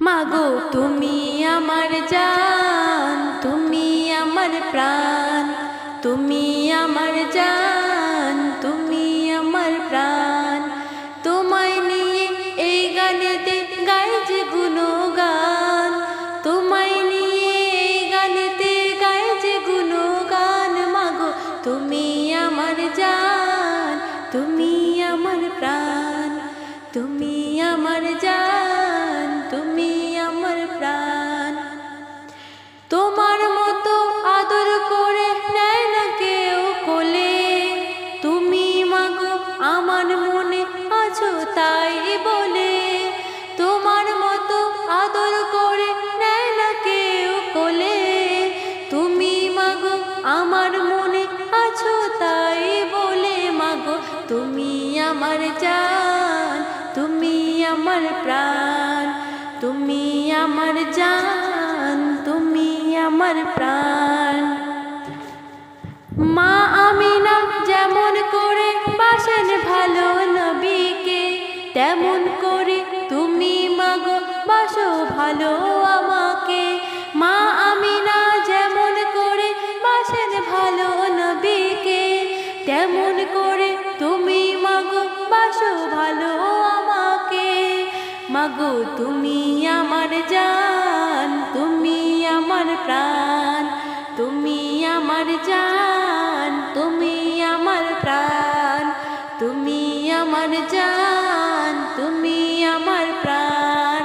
মাগো, তুমি আমার জান, তুমি আমার প্রাণ, তুমি আমার জান, তুমি আমার প্রাণ। তোমায় এই গানেতে গাই যে গুণগান এই গানেতে গাই যে মাগো, তুমি আমার জান, তুমি আমার প্রাণ। তুমি আমার জান তুমি আমার প্রাণ। আমার জান, তুমি আমার প্রাণ, তুমি আমার জান, তুমি আমার প্রাণ। মা আমিনা যেমন করে বাসেন ভালো নবীকে, তেমন করে তুমি মাগো বাসো ভালো আমাকে। মাগো, তুমি আমার জান, তুমি আমার প্রাণ, তুমি আমার জান, তুমি আমার প্রাণ, তুমি আমার জান, তুমি আমার প্রাণ।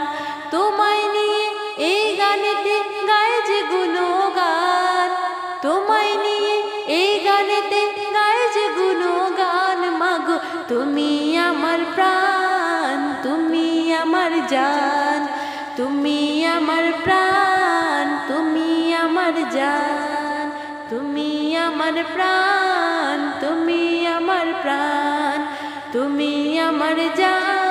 তোমায় নিয়ে এই গানেতে গায় যে গুণগান, তোমায় নিয়ে এই গানেতে গায় যে গুণগান, মাগো, তুমি আমার প্রাণ, তুমি জান, তুমি আমার প্রাণ, তুমি আমার জান, তুমি আমার প্রাণ, তুমি আমার প্রাণ, তুমি আমার জান।